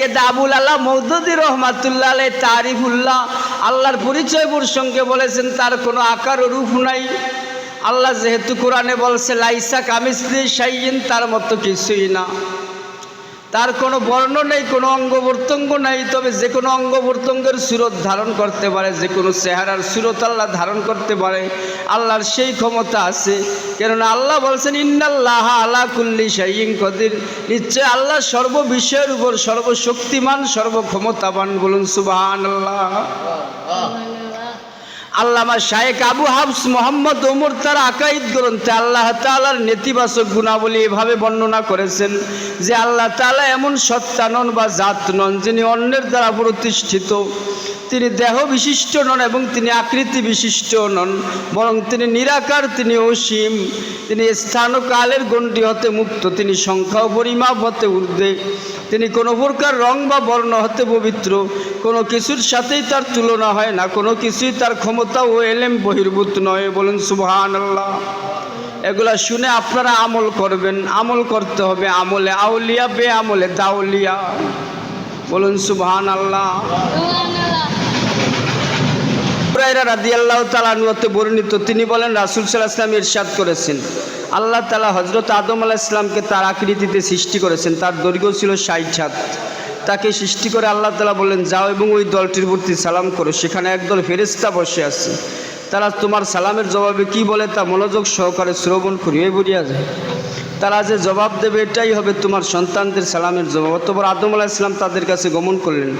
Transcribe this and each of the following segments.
সৈয়দ আবুল আল্লাহ মৌদুদি রহমাতুল্লাহ আলাই তারিফুল্লাহ আল্লাহর পরিচয় প্রসঙ্গে বলেছেন, তার কোনো আকার রূপ নাই। আল্লাহ যেহেতু কোরআনে বলছে, লাইসা কামিস্ত্রি সাইন তার মতো কিছুই না। তার কোনো বর্ণ নেই, কোনো অঙ্গ প্রত্যঙ্গ নেই, তবে যে কোনো অঙ্গ প্রত্যঙ্গের সুরত ধারণ করতে পারে, যে কোনো চেহারার সুরত আল্লাহ ধারণ করতে পারে। আল্লাহর সেই ক্ষমতা আছে কেননা আল্লাহ বলছেন, ইন্নাল্লাহ আলা কুল্লি শাইইন কদির। নিশ্চয় আল্লাহ সর্ব বিষয়ের উপর সর্বশক্তিমান, সর্বক্ষমতাবান বলুন সুবাহান আল্লাহ আল্লামা শায়েক আবু হাফস মোহাম্মদ ওমর তার আকাইদ গ্রন্থে আল্লাহ তালার নেতিবাচক গুণাবলী এভাবে বর্ণনা করেছেন যে আল্লাহ তালা এমন সত্তা নন বা জাত নন যিনি অন্যের দ্বারা প্রতিষ্ঠিত। তিনি দেহ বিশিষ্ট নন এবং তিনি আকৃতি বিশিষ্ট নন, বরং তিনি নিরাকার, তিনি অসীম। তিনি স্থান কালের গণ্ডি হতে মুক্ত, তিনি সংখ্যা পরিমাপ হতে ঊর্ধ্বে। তিনি কোনো প্রকার রং বা বর্ণ হতে পবিত্র, কোনো কিছুর সাথেই তার তুলনা হয় না, কোনো কিছুই তার ক্ষমতা ও এলেম বহির্ভূত নয়। বলুন সুবহান আল্লাহ এগুলা শুনে আপনারা আমল করবেন, আমল করতে হবে আমলে আউলিয়া বে আমলে দাউলিয়া। বলুন সুবহান আল্লাহ হুরায়রা রাদিয়াল্লাহু তাআলা আনহুতে বর্ণিত, তিনি বলেন, রাসূল সাল্লাল্লাহু আলাইহি ওয়াসাল্লাম ইরশাদ করেছেন। আল্লাহ তালা হযরত আদম আলাইহিস সালামকে তার আকৃতিতে সৃষ্টি করেছেন, তার দৈর্ঘ্য ছিল 60 হাত। তাকে সৃষ্টি করে আল্লাহ তাআলা বললেন, যাও এবং ওই দলটির প্রতি সালাম করো, সেখানে একদল ফেরেশতা বসে আছে। তারা তোমার সালামের জবাবে কি বলে তা মনোযোগ সহকারে শ্রবণ করি এই বুঝিয়া যায়। তারা যে জবাব দেবে, এটাই হবে তোমার সন্তানদের সালামের জবাব। অতপর আদম আলাহ ইসলাম তাদের কাছে গমন করলেন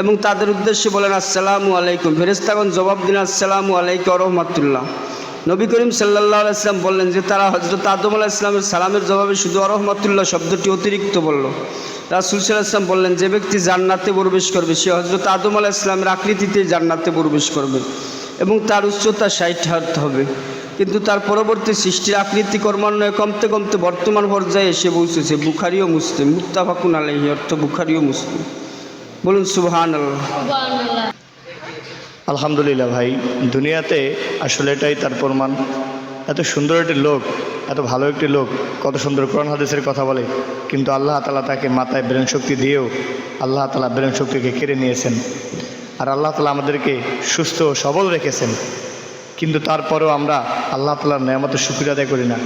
এবং তাদের উদ্দেশ্যে বলেন, আসসালামু আলাইকুম। ফেরেস্তাগণ জবাব দিন আসসালামু আলাইকুম রহমতুল্লাহ। নবী করিম সাল্লাহ ইসলাম বললেন যে, তারা হজরত আদম আলাহ ইসলামের সালামের জবাবে শুধু আরহমতুল্লাহ শব্দটি অতিরিক্ত বলল। রাসুল সাল্লাহ ইসলাম বললেন, যে ব্যক্তি জান্নাতে প্রবেশ করবে, সে হজরত আদম আলাহ ইসলামের আকৃতিতে জান্নাতে প্রবেশ করবে এবং তার উচ্চতা ষাট হাত হবে। কিন্তু তার পরবর্তী সৃষ্টির আকৃতি ক্রমান্বয়ে কমতে কমতে বর্তমান পর্যায়ে এসে পৌঁছেছে বুখারি ও মুসলিম। মুত্তাফাকুন আলহি অর্থ বুখারি ও মুসলিম। বলুন সুবহান আলহামদুলিল্লাহ ভাই দুনিয়াতে আসলে এটাই তার প্রমাণ। এত সুন্দর একটি লোক এত ভালো একটি লোক কত সুন্দর কোরআন হাদিসের কথা বলে। কিন্তু আল্লাহ তালা তাকে মাথায় ব্রেন শক্তি দিয়েও আল্লাহ তালা ব্রেন শক্তিকে কেড়ে নিয়েছেন। আর আল্লাহ তালা আমাদেরকে সুস্থ ও সবল রেখেছেন। কিন্তু তারপরেও আমরা আল্লাহ তালার নেয়ামতের শুক্রিয়া আদায় করি না।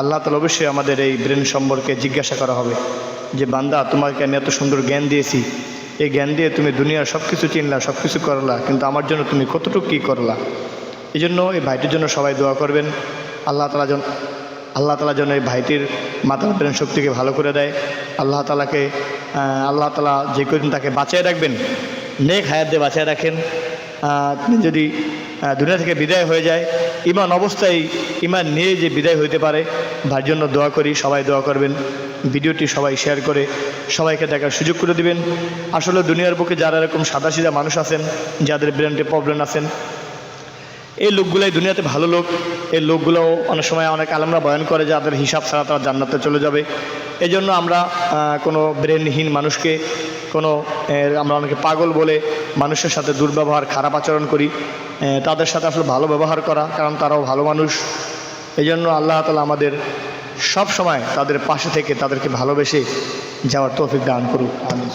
আল্লাহ তালা অবশ্যই আমাদের এই ব্রেন সম্পর্কে জিজ্ঞাসা করা হবে যে, বান্দা, তোমাকে আমি এত সুন্দর জ্ঞান দিয়েছি। এই জ্ঞান দিয়ে তুমি দুনিয়ার সব কিছু চিনলা সব কিছু করলা, কিন্তু আমার জন্য তুমি কতটুকু কী করলা? এই জন্য এই ভাইটির জন্য সবাই দোয়া করবেন। আল্লাহ তালা যেন আল্লাহ তালা যেন এই ভাইটির মাতার প্রেরণ শক্তিকে ভালো করে দেয়। আল্লাহ তালাকে আল্লাহ তালা যে কদিন তাকে বাঁচিয়ে রাখবেন, নেক হায়াত দিয়ে বাঁচিয়ে রাখেন। তিনি যদি দুনিয়া থেকে বিদায় হয়ে যায়। ইমান অবস্থায় ইমান নিয়ে যে বিদায় হইতে পারে, ভাইয়ের জন্য দোয়া করি, সবাই দোয়া করবেন, ভিডিওটি সবাই শেয়ার করে সবাইকে দেখার সুযোগ করে দিবেন। আসলে দুনিয়ার বুকে যারা এরকম সাদা সিধা মানুষ আছেন, যাদের ব্রেনটে প্রবলেম আছেন, এই লোকগুলাই দুনিয়াতে ভালো লোক। এই লোকগুলো অনেক সময় অনেক আলমরা বয়ন করে যে তাদের হিসাব ছাড়া তারা জান্নাতে চলে যাবে। এই জন্য আমরা কোনো ব্রেনহীন মানুষকে কোনো আমরা অনেকে পাগল বলে মানুষের সাথে দুর্ব্যবহার, খারাপ আচরণ করি তাদের সাথে আসলে ভালো ব্যবহার করা, কারণ তারাও ভালো মানুষ এই জন্য আল্লাহ তালা আমাদের সব সময় তাদের পাশে থেকে তাদেরকে ভালোবেসে যাওয়ার তৌফিক দান করুক আমিন।